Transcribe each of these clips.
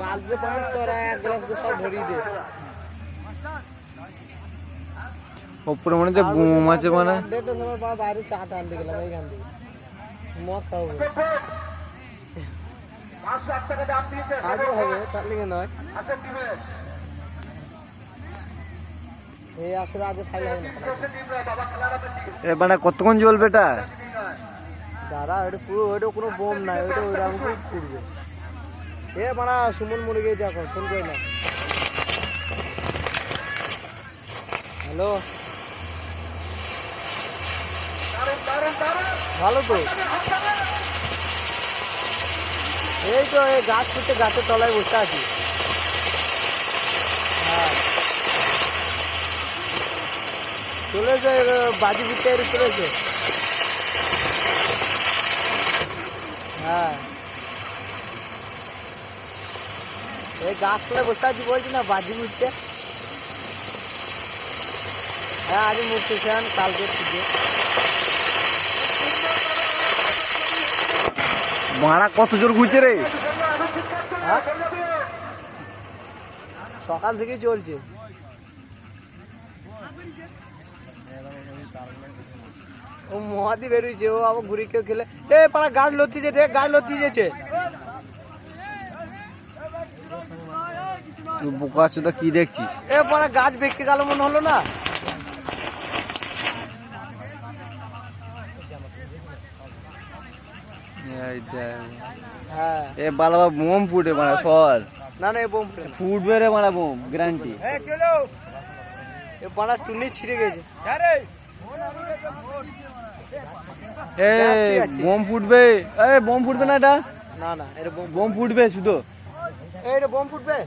বালতিতে পাঁচ তোরা এক গ্লাস সব ভরিয়ে দে। ওপরে মনে হচ্ছে বোম আছে মানে বাইরে আনতে গেলাম এইখান থেকে। মদ খাব। কতক্ষণ জ্বলবে এটা? দাঁড়া ওটা পুরো ওটা কোনো বোম নাই ওটা ওইরকম করে পুড়বে। এ মারা, সুমন মরে গিয়েছে এখন, ফোন করে না হ্যালো? ভালো তো। এই তো, এই গাছ ফুটে গাছের তলায় বসে আছি। হ্যাঁ। চলেছে বাজি ফুটে চলেছে হ্যাঁ। এই গাছতলায় বসে আছি বলছি না বাজি মুড়ছে হ্যাঁ আজ সেন কালকে পুজো মারা কত জোর ঘুরছে রে? হ্যাঁ? সকাল থেকেই চলছে। ও মহাদি বেরোইছে ও আবার ঘুরে কেউ খেলে এ পাড়া গাছ লতিছে রে গাছ লতিছে। তুই বোকা চোদা কি দেখছিস? এ পাড়া গাছ বেঁকে গেল মনে হলো না। হ্যাঁ। এ বালাবা বোম ফুটে মারা সর। না না এ বোম ফুটবে রে মারা বোম গ্যারান্টি এ পাড়া টুনি ছিঁড়ে গেছে। এ বোম ফুটবে। এ বোম ফুটবে না এটা? না না এটা বোম বোম ফুটবে শুধু। এটা বোম ফুটবে।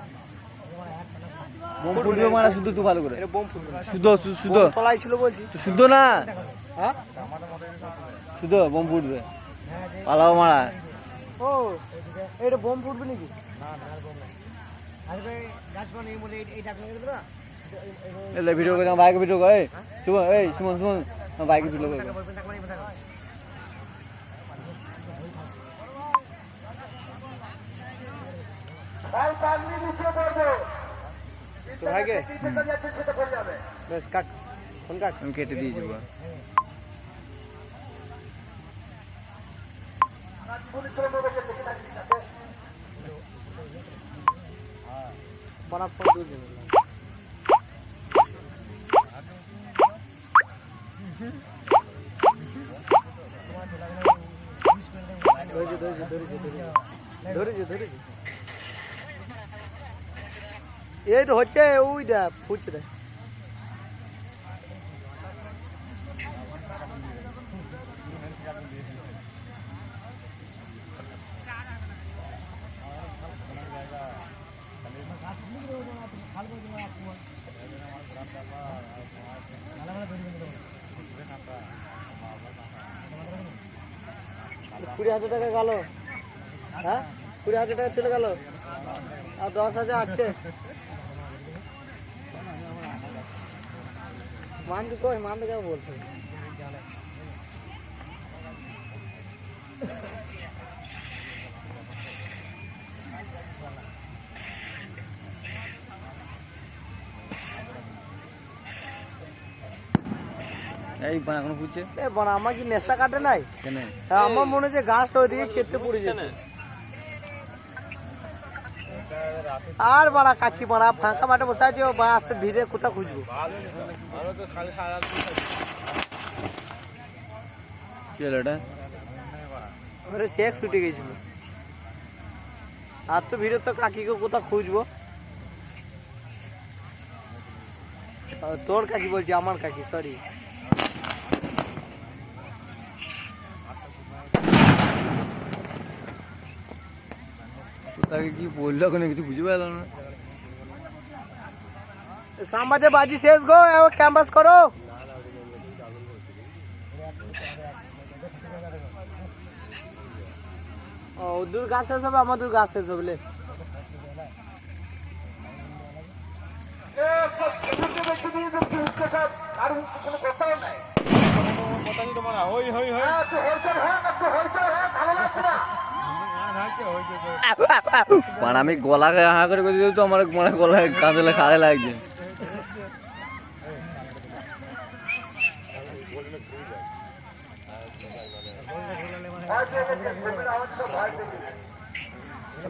বোম ফুটবে। মারা শুধু তুই ভালো করে। বোম ফুটবে। শুধু শুধু বোম তলায় ছিল বলছি। শুধু না? হ্যাঁ? শুধু বোম ফুটবে। পালাও মারা। ও এটা বোম ফুটবে নাকি? এলে ভিডিও করে বাইক ভিডিও করে। এই সুমন এই সুমন সুমন। বাইক ভিডিও করে তো ভাইকে বেশ কাট ফোন কাট। আমি কেটে দিয়েছি বা বনাপ ফোন দূর দেবে ধরেছে ধরেছে ধরেছে ধরেছে ধরেছে ধরেছে এই তো হচ্ছে, ওই দা ফুটছে কুড়ি হাজার টাকা গেল। হ্যাঁ? কুড়ি হাজার টাকা চলে গেল। আর দশ হাজার আছে। মানতে কই কেন বলছে। এই বানা এখন ফুটছে এ বনা আমার কি নেশা কাটে নাই? কেন? হ্যাঁ, আমার মনে হচ্ছে গাছটা ওইদিকে খেতে পড়ে যেত। আর বাড়া কাকি বাড়া ফাঁকা মাঠে বসে আছে ও বাড়া ভিড়ে কোথা খুঁজবো। শেখ ছুটে গেছিল। আর তো ভিড়ে তো কাকিকে কোথা খুঁজবো। তোর কাকি বলছি আমার কাকি সরি তাকে কি বলল কোনো কিছু বুঝতে পারলাম না। সামবাজে বাজি শেষ গো এবার ক্যাম্পাস করো। ও দূর গাছ শেষ হবে আমার দূর গাছ শেষ হবে লে। মানে আমি গলাকে হা করে করে দিই তো আমার মানে গলায় কাঁদলে খাগে লাগছে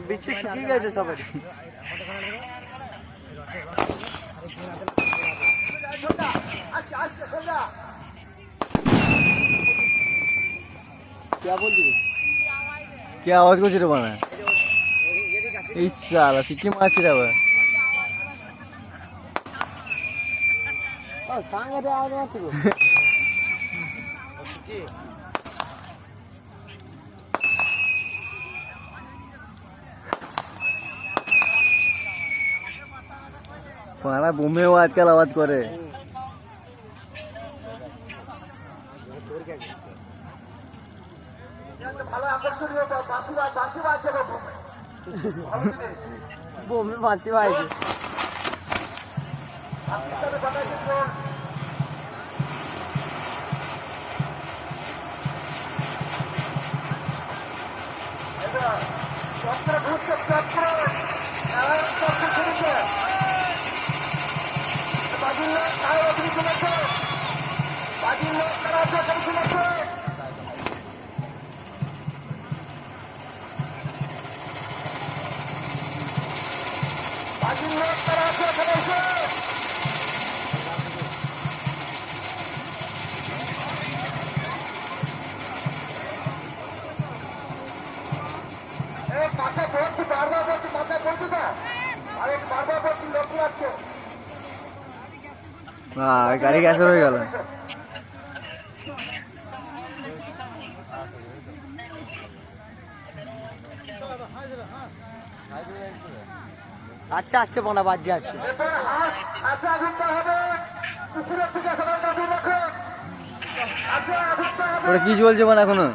বিচ্ছু শুকিয়ে গেছে সবাই क्या बोल दी কে আওয়াজ করছে রে বানা এই সালা সিকি মারছে রে বাবা পাড়া বোমেও আজকাল আওয়াজ করে। ভালো আকর্ষণীয় বাসি বাসি বাজছে বোমে। বাসি ঘুরছে চক্র গাড়ি গ্যাসের হয়ে গেল। আচ্ছা আচ্ছা বোনা বাদ যাচ্ছে ওটা কি চলছে বোনা এখনও?